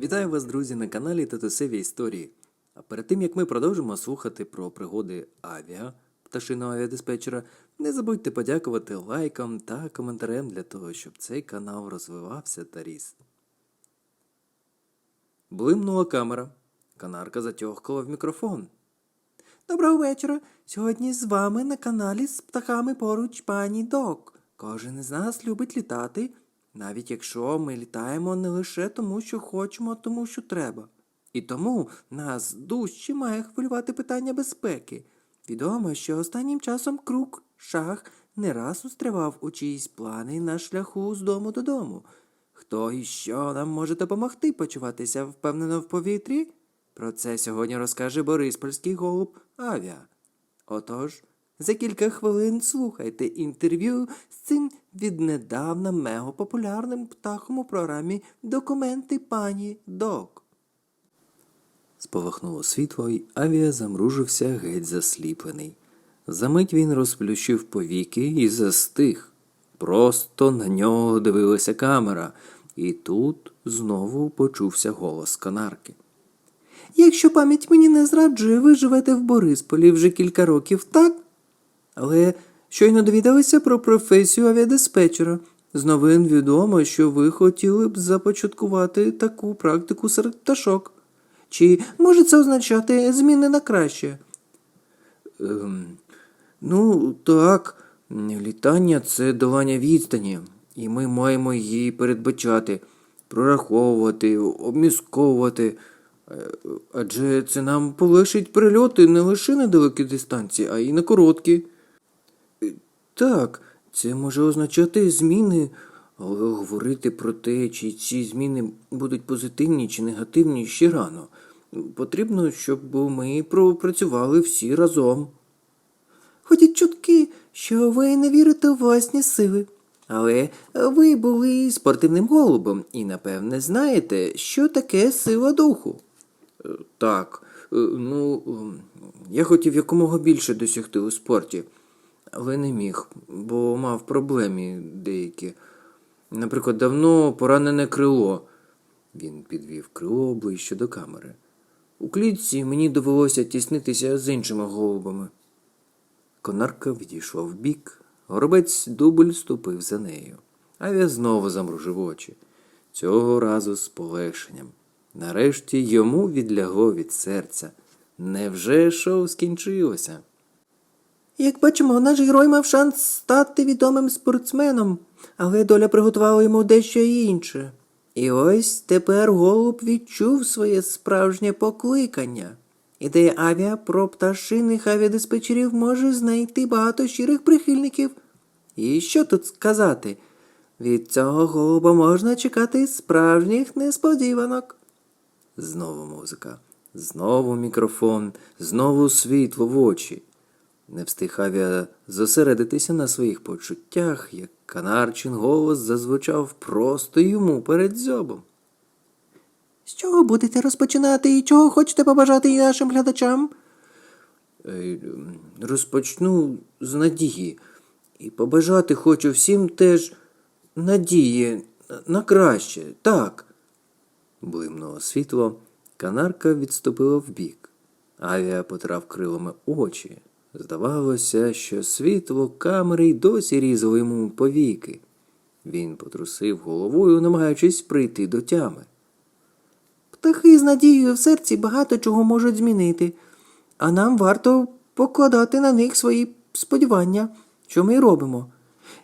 Вітаю вас, друзі, на каналі Татусеві Історії. А перед тим як ми продовжимо слухати про пригоди авіа, пташиного авіадиспетчера, не забудьте подякувати лайкам та коментарем для того, щоб цей канал розвивався та ріс. Блимнула камера. Канарка затьохкала в мікрофон. Доброго вечора. Сьогодні з вами на каналі з птахами поруч пані Док. Кожен із нас любить літати, навіть якщо ми літаємо не лише тому, що хочемо, а тому, що треба. І тому нас дужче має хвилювати питання безпеки. Відомо, що останнім часом круг шах не раз устривав у чиїсь плани на шляху з дому додому. Хто і що нам може допомогти почуватися впевнено в повітрі? Про це сьогодні розкаже Бориспольський голуб Авіа. Отож, за кілька хвилин слухайте інтерв'ю з цим віднедавна мегапопулярним птахом у програмі Документи пані Док. Спалахнуло світло, й авіа замружився геть засліплений. Замить він розплющив повіки і застиг. Просто на нього дивилася камера, і тут знову почувся голос канарки. Якщо пам'ять мені не зраджує, ви живете в Борисполі вже кілька років, так? Але щойно довідалися про професію авіадиспетчера. З новин відомо, що ви хотіли б започаткувати таку практику серед пташок. Чи може це означати зміни на краще? Ем, ну, так, літання це долання відстані, і ми маємо її передбачати, прораховувати, обмісковувати. Е, Адже це нам полегшить прильоти не лише на далекі дистанції, а й на короткі. Так, це може означати зміни, але говорити про те, чи ці зміни будуть позитивні чи негативні, ще рано. Потрібно, щоб ми пропрацювали всі разом. Ходять чутки, що ви не вірите у власні сили. Але ви були спортивним голубом і, напевне, знаєте, що таке сила духу. Е, Так, е, ну, ем, я хотів якомога більше досягти у спорті, але не міг, бо мав проблеми деякі. Наприклад, давно поранене крило. Він підвів крило ближче до камери. У клітці мені довелося тіснитися з іншими голубами. Конарка відійшла вбік, горобець дубль ступив за нею. Авіа знову замружив очі, цього разу з полегшенням. Нарешті йому відлягло від серця. Невже шоу скінчилося? Як бачимо, наш герой мав шанс стати відомим спортсменом, але доля приготувала йому дещо інше. І ось тепер голуб відчув своє справжнє покликання. Ідея авіа про пташиних авіадиспетчерів може знайти багато щирих прихильників. І що тут сказати? Від цього голуба можна чекати справжніх несподіванок. Знову музика, знову мікрофон, знову світло в очі. Не встиг авіа зосередитися на своїх почуттях, як канарчин голос зазвучав просто йому перед дзьобом. З чого будете розпочинати і чого хочете побажати і нашим глядачам? Е, Розпочну з надії. І побажати хочу всім теж надії на краще, так. Блимнуло світло, канарка відступила вбік. Авіа потрав крилами очі. Здавалося, що світло камери й досі різало йому повіки. Він потрусив головою, намагаючись прийти до тями. Птахи з надією в серці багато чого можуть змінити, а нам варто покладати на них свої сподівання, що ми й робимо.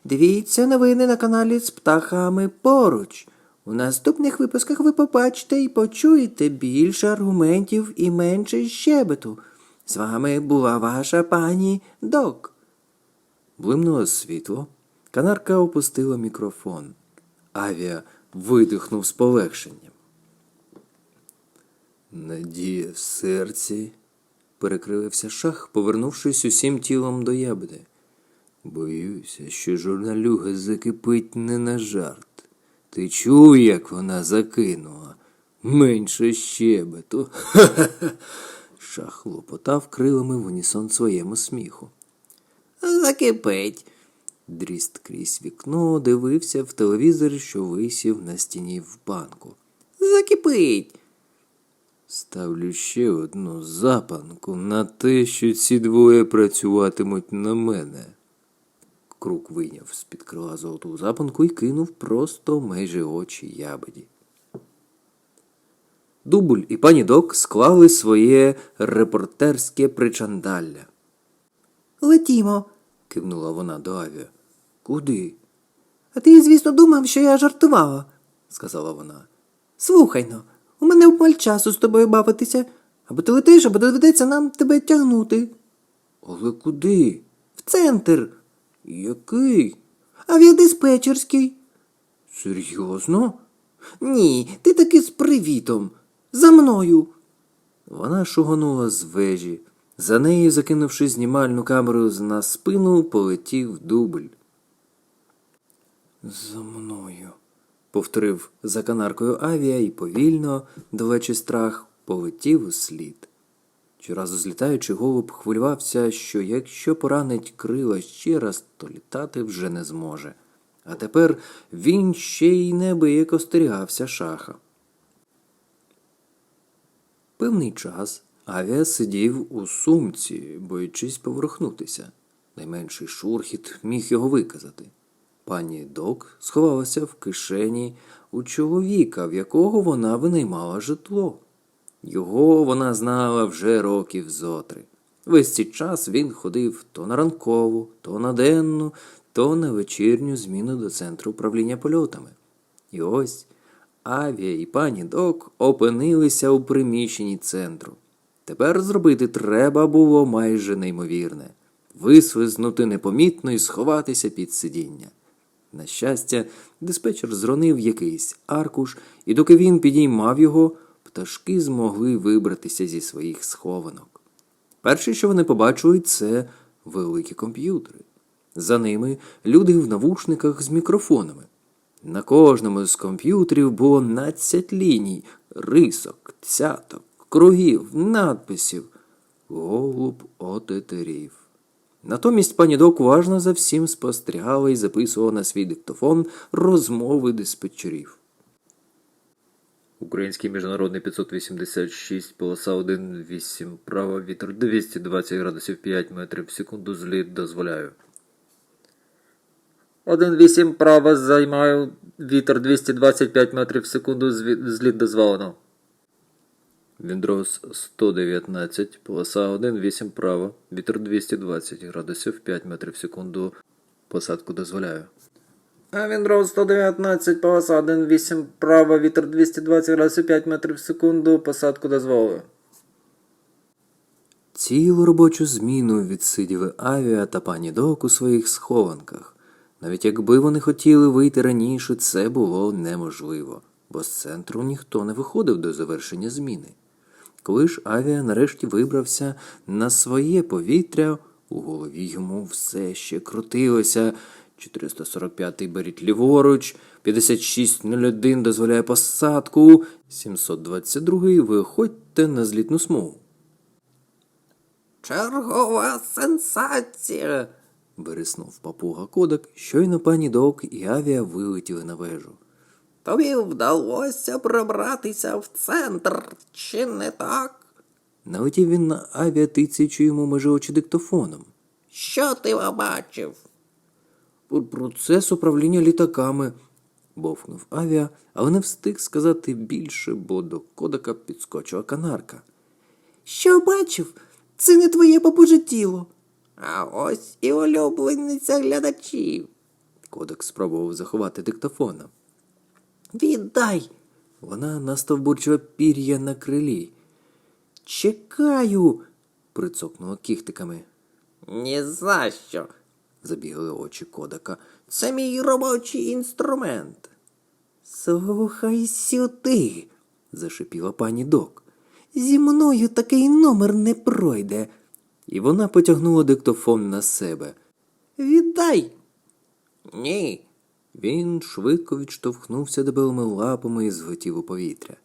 Дивіться новини на каналі з птахами поруч. У наступних випусках ви побачите і почуєте більше аргументів і менше щебету. З вами була ваша пані Док. Блимнуло світло. Канарка опустила мікрофон. Авіа видихнув з полегшенням. Надія в серці, перекривився шах, повернувшись усім тілом до ябеди. Боюся, що журналюга закипить не на жарт. Ти чув, як вона закинула? Менше щебету. Ха-ха-ха. Шах лопотав крилами в унісон своєму сміху. Закипить. Дріст крізь вікно дивився в телевізор, що висів на стіні в банку. закипить. Ставлю ще одну запанку на те, що ці двоє працюватимуть на мене. Крук вийняв з-під крила золоту запанку і кинув просто майже очі ябеді. Дубль і пані Док склали своє репортерське причандалля. Летімо. кивнула вона до Авіа. Куди? А ти, звісно, думав, що я жартувала. сказала вона. Слухай но, у мене обмаль часу з тобою бавитися. Або ти летиш, або доведеться нам тебе тягнути. Але куди? В центр. Який? Авіадиспетчерський. Серйозно? Ні, ти таки з привітом. За мною. Вона шуганула з вежі. За нею, закинувши знімальну камеру на спину, полетів дубль. За мною. повторив за канаркою авіа і повільно, долечи страх, полетів у слід. Щоразу злітаючи, голуб хвилювався, що якщо поранить крила ще раз, то літати вже не зможе. А тепер він ще й неабияк остерігався шаха. Певний час авіа сидів у сумці, боючись поворухнутися. Найменший шурхіт міг його виказати. Пані Док сховалася в кишені у чоловіка, в якого вона винаймала житло. Його вона знала вже років зотри. Весь цей час він ходив то на ранкову, то на денну, то на вечірню зміну до центру управління польотами. І ось Авіа і пані Док опинилися у приміщенні центру. Тепер зробити треба було майже неймовірне висвизнути непомітно і сховатися під сидіння. На щастя, диспетчер зронив якийсь аркуш, і доки він підіймав його, пташки змогли вибратися зі своїх схованок. Перше, що вони побачили, це великі комп'ютери. За ними люди в навушниках з мікрофонами. На кожному з комп'ютерів було 12 ліній, рисок, цяток, кругів, надписів. Голуб отетерів. Натомість пані Док уважно за всім спостерігала і записувала на свій диктофон розмови диспетчерів. Український міжнародний 586, полоса 1,8, право, вітер 220 градусів 5 метрів в секунду, зліт дозволяю. 1,8 право займаю, вітер 225 метрів в секунду, зліт дозволено. Віндрос 119, полоса 1,8 право, вітер 220 градусів 5 метрів в секунду, посадку дозволяю. А Віндрос 119, полоса 1,8 право, вітер 220 градусів 5 метрів в секунду, посадку дозволю. Цілу робочу зміну відсиділи авіа та пані Док у своїх схованках. Навіть якби вони хотіли вийти раніше, це було неможливо, бо з центру ніхто не виходив до завершення зміни. Коли ж авіа нарешті вибрався на своє повітря, у голові йому все ще крутилося. 445-й беріть ліворуч, 5601 дозволяє посадку, 722-й виходьте на злітну смугу. Чергова сенсація. Вириснув папуга кодек, щойно пані Док і авіа вилетіли на вежу. Тобі вдалося пробратися в центр, чи не так? Налетів він на авіа, тицяючи йому межі очі диктофоном. Що ти побачив? Процес управління літаками. бовкнув авіа, але не встиг сказати більше, бо до кодека підскочила канарка. Що бачив? Це не твоє бабуже тіло. А ось і улюблениця глядачів. Кодек спробував заховати диктофона. Віддай. Вона настовбурчила пір'я на крилі. Чекаю. прицокнула кіхтиками. Ні за що. Забігали очі кодека. Це мій робочий інструмент. Слухай сюди. зашипіла пані Док. Зі мною такий номер не пройде. І вона потягнула диктофон на себе. Віддай. Ні. Він швидко відштовхнувся дебелими лапами і злетів у повітря.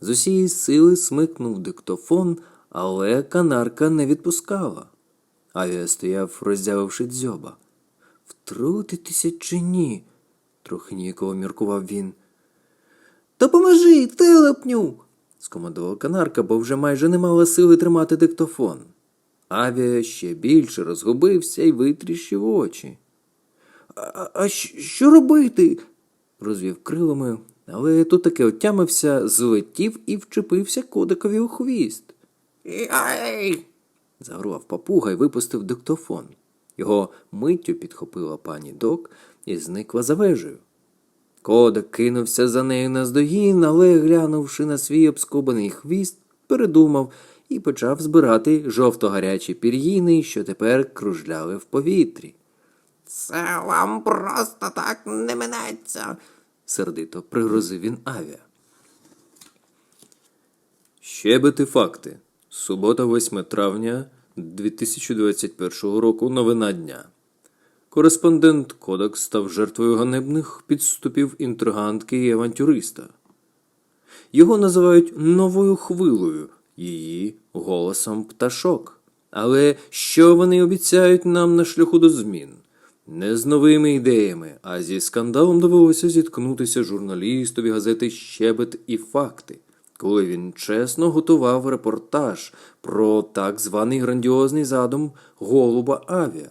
З усієї сили смикнув диктофон, але канарка не відпускала. Авіа стояв, роздявивши дзьоба. Втрутитися чи ні? трохи ніяково міркував він. Допоможи, телепню. скомандувала канарка, бо вже майже не мала сили тримати диктофон. Авіа ще більше розгубився і витріщив очі. А, а що робити? розвів крилами, але тут таки отямився, злетів і вчепився кодикові у хвіст. Ай! Загрував папуга і випустив диктофон. Його миттю підхопила пані Док і зникла за вежею. Кодик кинувся за нею наздогін, але, глянувши на свій обскобаний хвіст, передумав і почав збирати жовто-гарячі пір'їни, що тепер кружляли в повітрі. Це вам просто так не минеться. сердито пригрозив він авіа. Щебети факти. Субота, 8 травня 2021 року. Новина дня. Кореспондент Кодекс став жертвою ганебних підступів інтригантки і авантюриста. Його називають новою хвилою, її голосом пташок. Але що вони обіцяють нам на шляху до змін? Не з новими ідеями, а зі скандалом довелося зіткнутися журналістові газети Щебет і факти, коли він чесно готував репортаж про так званий грандіозний задум голуба авіа.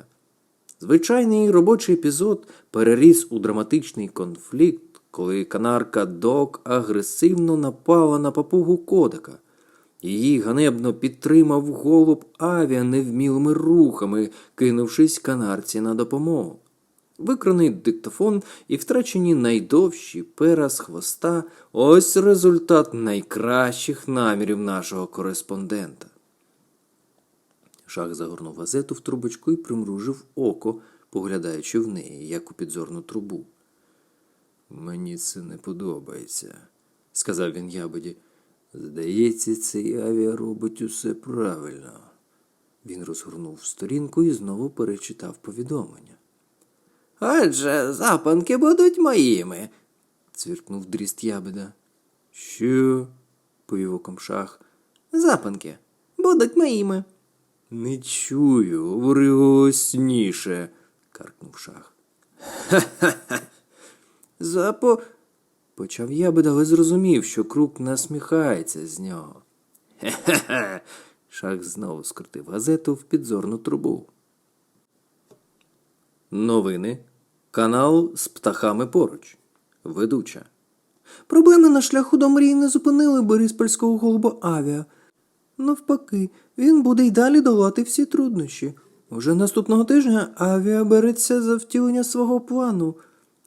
Звичайний робочий епізод переріс у драматичний конфлікт, коли канарка Док агресивно напала на папугу кодика. Її ганебно підтримав голуб авіа невмілими рухами, кинувшись канарці на допомогу. Викраний диктофон і втрачені найдовші пера з хвоста ось результат найкращих намірів нашого кореспондента. Шах загорнув газету в трубочку і примружив око, поглядаючи в неї, як у підзорну трубу. Мені це не подобається, сказав він ябоді. Здається, цей авіа робить усе правильно. Він розгорнув сторінку і знову перечитав повідомлення. Адже запанки будуть моїми. Цвіркнув дріст ябеда. Що? повів оком шах. Запанки будуть моїми. Не чую, говори голосніше, каркнув шах. Запо. Почав ябеда, але зрозумів, що крук насміхається з нього. Хе-хе-хе. Шах знову скрутив газету в підзорну трубу. Новини. Канал з птахами поруч. Ведуча. Проблеми на шляху до мрії не зупинили бориспольського голуба авіа. Навпаки, він буде й далі долати всі труднощі. Уже наступного тижня авіа береться за втілення свого плану.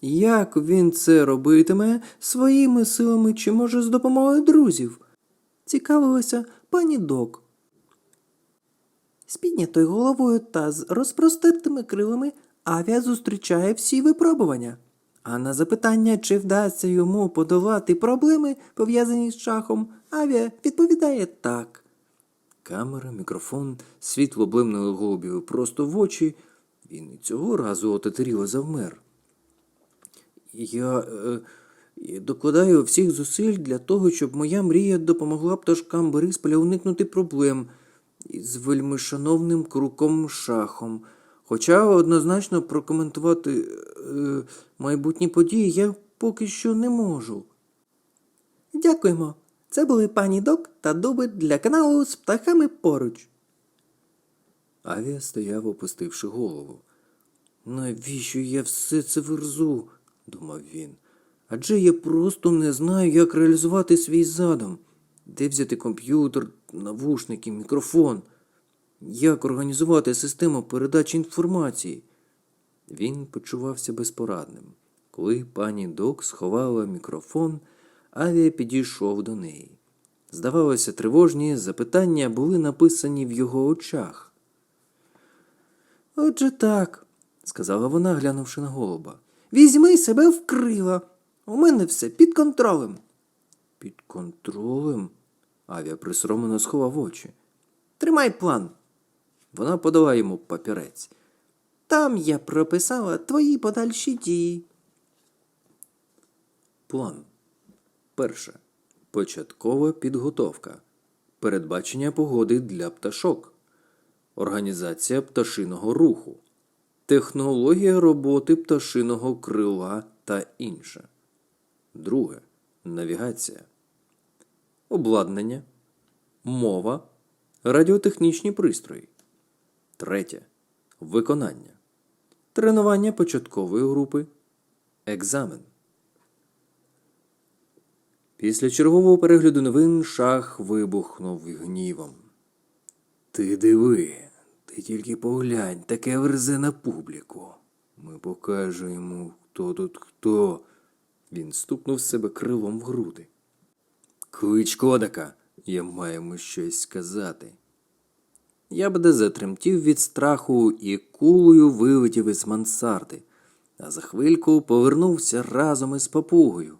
Як він це робитиме своїми силами чи може з допомогою друзів? Цікавилася пані Док. З піднятою головою та з розпростертими крилами авіа зустрічає всі випробування. А на запитання, чи вдасться йому подолати проблеми, пов'язані з шахом, авіа відповідає так. Камера, мікрофон, світло блимнуло голубів просто в очі. Він і цього разу отетеріло завмер. Я, е, докладаю всіх зусиль для того, щоб моя мрія допомогла пташкам Борисполя уникнути проблем із вельмишановним круком шахом. Хоча однозначно прокоментувати е, майбутні події я поки що не можу. Дякуємо. Це були пані Док та дуби для каналу з птахами поруч. Авіа стояв, опустивши голову. Навіщо я все це верзу? Думав він. Адже я просто не знаю, як реалізувати свій задум. Де взяти комп'ютер, навушники, мікрофон? Як організувати систему передачі інформації? Він почувався безпорадним. Коли пані Док сховала мікрофон, авіа підійшов до неї. Здавалося, тривожні запитання були написані в його очах. Отже так, сказала вона, глянувши на голуба. Візьми себе в крила. У мене все під контролем. Під контролем? Авіа присоромлено сховав очі. Тримай план. Вона подала йому папірець. Там я прописала твої подальші дії. План. Перше. Початкова підготовка. Передбачення погоди для пташок. Організація пташиного руху. Технологія роботи пташиного крила та інше. Друге. навігація, обладнання, мова, радіотехнічні пристрої. Третє. Виконання. Тренування початкової групи. Екзамен. Після чергового перегляду новин шах вибухнув гнівом. Ти диви, ти тільки поглянь, таке верзе на публіку. Ми покажемо хто тут хто. Він стукнув себе крилом в груди. Клич кодака, я маємо щось сказати. Я б затремтів від страху і кулею вилетів із мансарди, а за хвильку повернувся разом із папугою.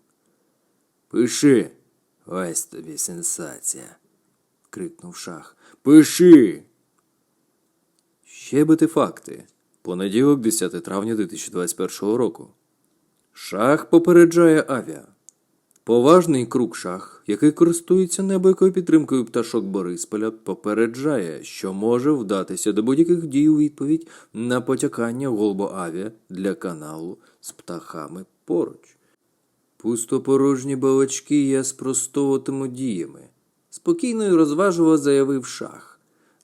Пиши, ось тобі сенсація. крикнув шах. Пиши. Ще бити факти. Понеділок, 10 травня 2021 року. Шах попереджає авіа. Поважний круг шах, який користується неабиякою підтримкою пташок Борисполя, попереджає, що може вдатися до будь-яких дій у відповідь на потякання Голбоавіа для каналу з птахами поруч. Пустопорожні балачки я спростовуватиму діями, спокійно і розважливо заявив шах.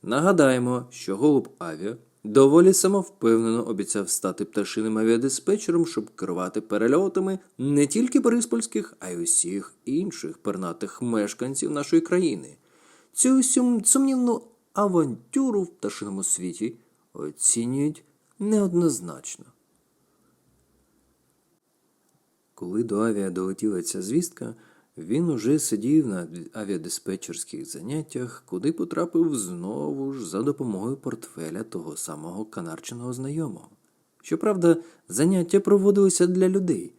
Нагадаємо, що голуб Авіа доволі самовпевнено обіцяв стати пташиним авіадиспетчером, щоб керувати перельотами не тільки бориспольських, а й усіх інших пернатих мешканців нашої країни. Цю сум- сумнівну авантюру в пташиному світі оцінюють неоднозначно. Коли до авіа долетіла ця звістка, він уже сидів на авіадиспетчерських заняттях, куди потрапив знову ж за допомогою портфеля того самого канарченого знайомого. Щоправда, заняття проводилися для людей,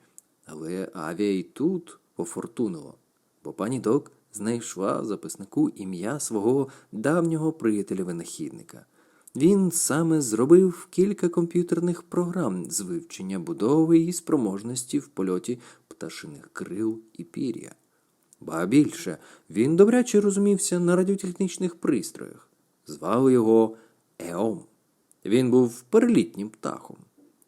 але авіа і тут пофортунило, бо пані Док знайшла в записнику ім'я свого давнього приятеля-винахідника. Він саме зробив кілька комп'ютерних програм з вивчення будови і спроможності в польоті пташиних крил і пір'я. Ба більше, він добряче розумівся на радіотехнічних пристроях. Звали його Еом. Він був перелітнім птахом.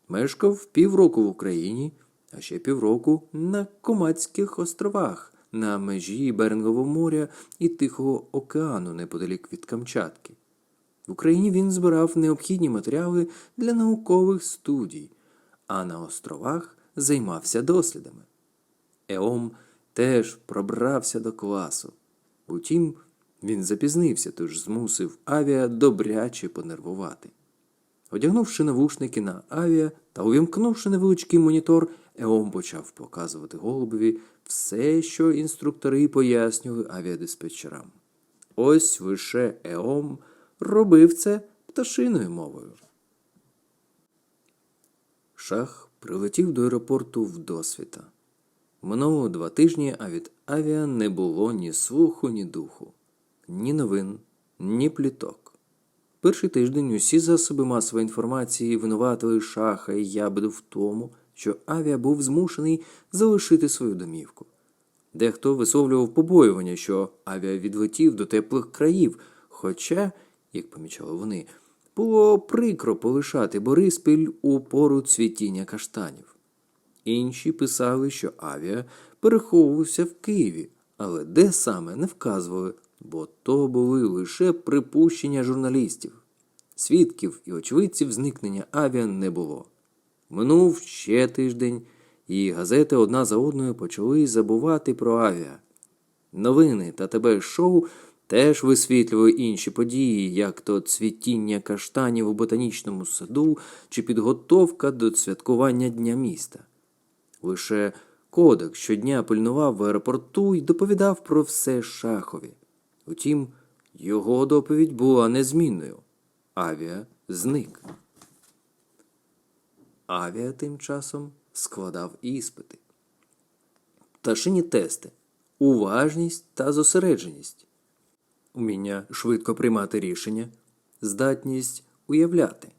Мешкав півроку в Україні, а ще півроку на Комацьких островах на межі Берингового моря і Тихого океану неподалік від Камчатки. В Україні він збирав необхідні матеріали для наукових студій, а на островах займався дослідами. Еом теж пробрався до класу. Утім, він запізнився, тож змусив авіа добряче понервувати. Одягнувши навушники на авіа та увімкнувши невеличкий монітор, Еом почав показувати голубові все, що інструктори пояснювали авіадиспетчерам. Ось лише Еом робив це пташиною мовою. Шах прилетів до аеропорту вдосвіта. Минуло два тижні, а від авіа не було ні слуху, ні духу, ні новин, ні пліток. Перший тиждень усі засоби масової інформації винуватили шаха і ябеду в тому, що авіа був змушений залишити свою домівку. Дехто висловлював побоювання, що авіа відлетів до теплих країв, хоча, як помічали вони, було прикро полишати Бориспіль у пору цвітіння каштанів. Інші писали, що авіа переховувався в Києві, але де саме не вказували, бо то були лише припущення журналістів. Свідків і очевидців зникнення авіа не було. Минув ще тиждень, і газети одна за одною почали забувати про авіа. Новини та ТБ шоу теж висвітлювали інші події, як то цвітіння каштанів у ботанічному саду чи підготовка до святкування Дня міста. Лише кодек щодня пильнував в аеропорту і доповідав про все шахові. Утім, його доповідь була незмінною. Авіа зник. Авіа тим часом складав іспити. Пташині тести, уважність та зосередженість, уміння швидко приймати рішення, здатність уявляти.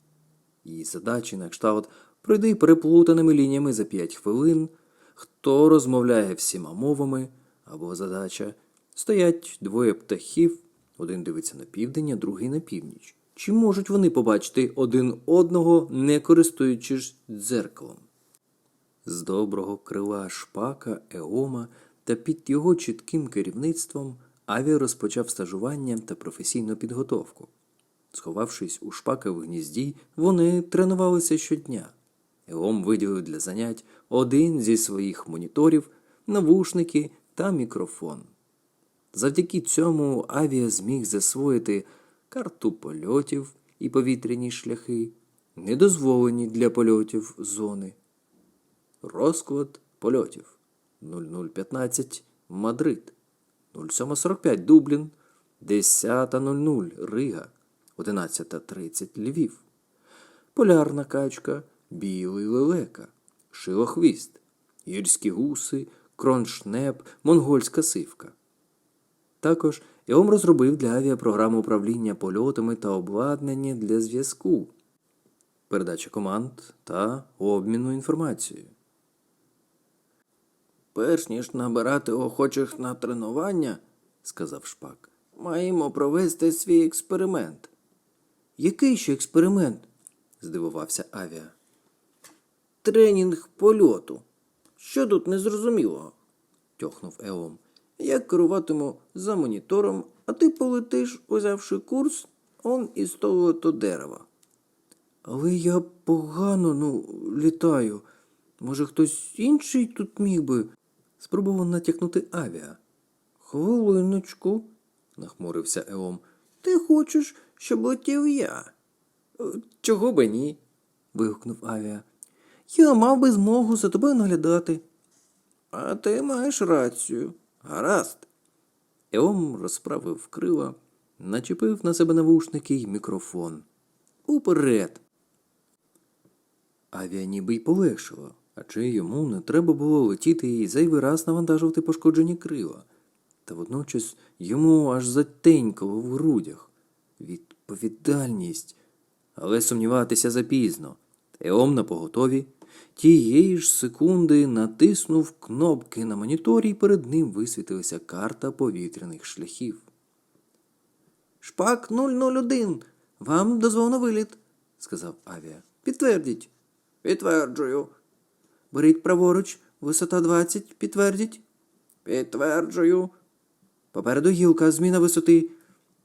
Її задачі на кшталт пройди переплутаними лініями за 5 хвилин, хто розмовляє всіма мовами, або задача стоять двоє птахів, один дивиться на південь, а другий на північ. Чи можуть вони побачити один одного, не користуючись дзеркалом? З доброго крила шпака Еома та під його чітким керівництвом Аві розпочав стажування та професійну підготовку. Сховавшись у шпаки в гнізді, вони тренувалися щодня. Еом виділив для занять один зі своїх моніторів, навушники та мікрофон. Завдяки цьому авіа зміг засвоїти карту польотів і повітряні шляхи, недозволені для польотів зони. Розклад польотів 0015 Мадрид, 0745 Дублін, 10.00 Рига, 11.30 Львів. Полярна качка, білий лелека, шилохвіст, гірські гуси, кроншнеп, монгольська сивка. Також Еом розробив для авіапрограму управління польотами та обладнання для зв'язку, передача команд та обміну інформацією. Перш ніж набирати охочих на тренування, сказав шпак, маємо провести свій експеримент. Який ще експеримент? здивувався авіа. Тренінг польоту. Що тут незрозумілого? тьохнув Еом. Я керуватиму за монітором, а ти полетиш, узявши курс он із того то дерева. Але я погано, ну, літаю. Може, хтось інший тут міг би? спробував натякнути авіа. Хвилиночку, нахмурився Еом. Ти хочеш, щоб летів я? «Е, Чого би ні? вигукнув авіа. Я мав би змогу за тобою наглядати. А ти маєш рацію. Гаразд. Еом розправив крила, начепив на себе навушники й мікрофон. Уперед. Авіа ніби й полегшило, адже йому не треба було летіти і зайвий раз навантажувати пошкоджені крила. Та водночас йому аж затенькало в грудях. Відповідальність. Але сумніватися запізно. Еом на поготові. Тієї ж секунди натиснув кнопки на моніторі, і перед ним висвітилася карта повітряних шляхів. Шпак 001. Вам дозволено виліт, сказав авіа. Підтвердіть. Підтверджую. Беріть праворуч, висота 20, підтвердіть. Підтверджую. Попереду гілка, зміна висоти.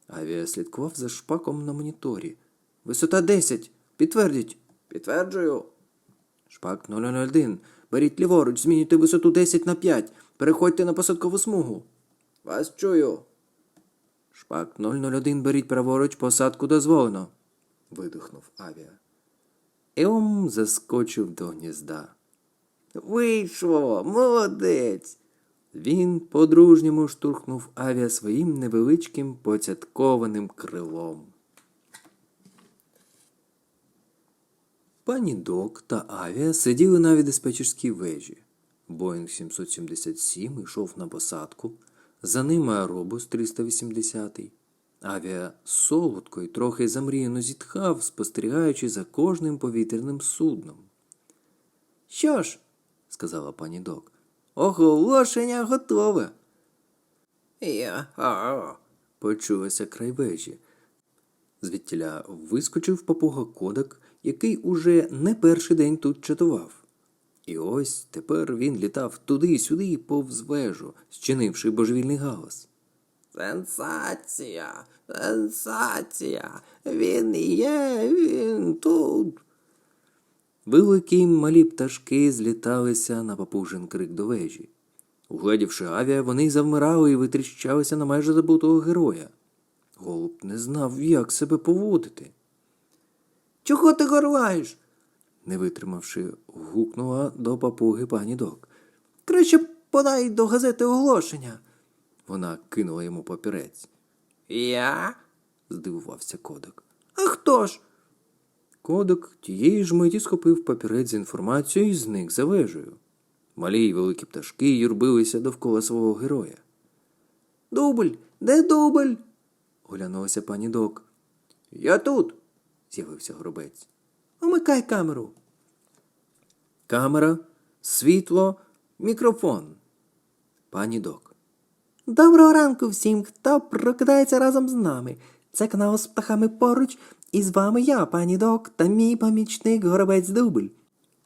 Авіа слідкував за шпаком на моніторі. Висота 10. Підтвердіть. Підтверджую. Шпак 001. Беріть ліворуч, змінюйте висоту 10 на 5. Переходьте на посадкову смугу. Вас чую. Шпак 001. Беріть праворуч, посадку дозволено. видихнув авіа. Еом заскочив до гнізда. Вийшло, молодець. Він по-дружньому штурхнув авіа своїм невеличким поцяткованим крилом. Пані Док та Авіа сиділи на диспетчерській вежі. Боїнг 777 йшов на посадку, за ним аеробус 380. Авіа солодко й трохи замріяно зітхав, спостерігаючи за кожним повітряним судном. Що ж, сказала пані Док, оголошення готове. Я а почулося край вежі. Звідтіля вискочив папуга Кодак, який уже не перший день тут чатував. І ось тепер він літав туди-сюди повз вежу, зчинивши божевільний галас. Сенсація! Сенсація! Він є, він тут. Великі малі пташки зліталися на папужин крик до вежі. Угледівши авіа, вони завмирали і витріщалися на майже забутого героя. Голуб не знав, як себе поводити. Чого ти горлаєш? не витримавши, гукнула до папуги пані Док. Краще подай до газети оголошення. Вона кинула йому папірець. Я? здивувався кодик. А хто ж? Кодик тієї ж миті схопив папірець з інформацією і зник за вежею. Малі й великі пташки юрбилися довкола свого героя. Дубль, де дубль? оглянулася пані Док. Я тут, з'явився гробець. Умикай камеру. Камера, світло, мікрофон. Пані Док. Доброго ранку всім, хто прокидається разом з нами. Це канал з птахами поруч, і з вами я, пані Док, та мій помічник Горобець Дубль.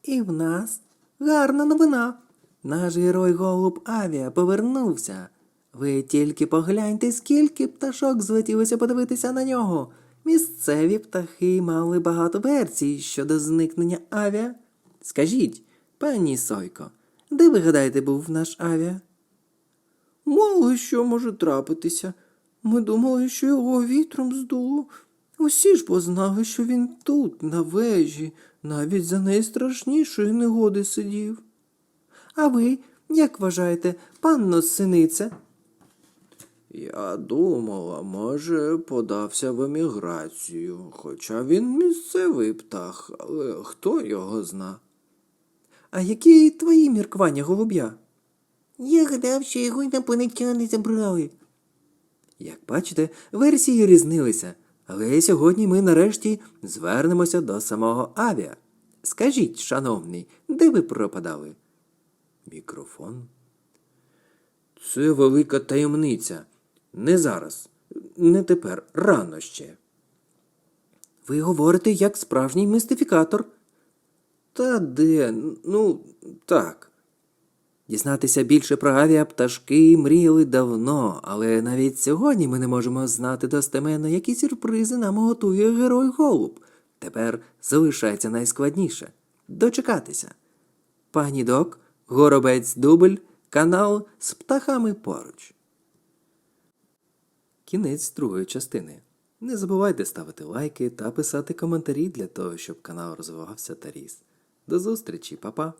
І в нас гарна новина. Наш герой голуб Авіа повернувся. Ви тільки погляньте, скільки пташок злетілося подивитися на нього. Місцеві птахи мали багато версій щодо зникнення авіа. Скажіть, пані Сойко, де ви гадаєте був наш авіа? Мало що може трапитися. Ми думали, що його вітром здуло. Усі ж познали, що він тут, на вежі, навіть за найстрашнішої негоди сидів. А ви, як вважаєте, панно синиця? Я думала, може, подався в еміграцію, хоча він місцевий птах, але хто його зна. А які твої міркування, голуб'я? Я гадав, що його інопланетяни забрали. Як бачите, версії різнилися, але сьогодні ми нарешті звернемося до самого Авіа. Скажіть, шановний, де ви пропадали? Мікрофон. Це велика таємниця. Не зараз, не тепер, рано ще. Ви говорите як справжній містифікатор. Та де? Ну, так. Дізнатися більше про авіапташки мріяли давно, але навіть сьогодні ми не можемо знати достеменно, які сюрпризи нам готує герой Голуб. Тепер залишається найскладніше дочекатися. Пані Док, Горобець Дубль, канал з птахами поруч. Кінець другої частини. Не забувайте ставити лайки та писати коментарі для того, щоб канал розвивався та ріс. До зустрічі, па-па!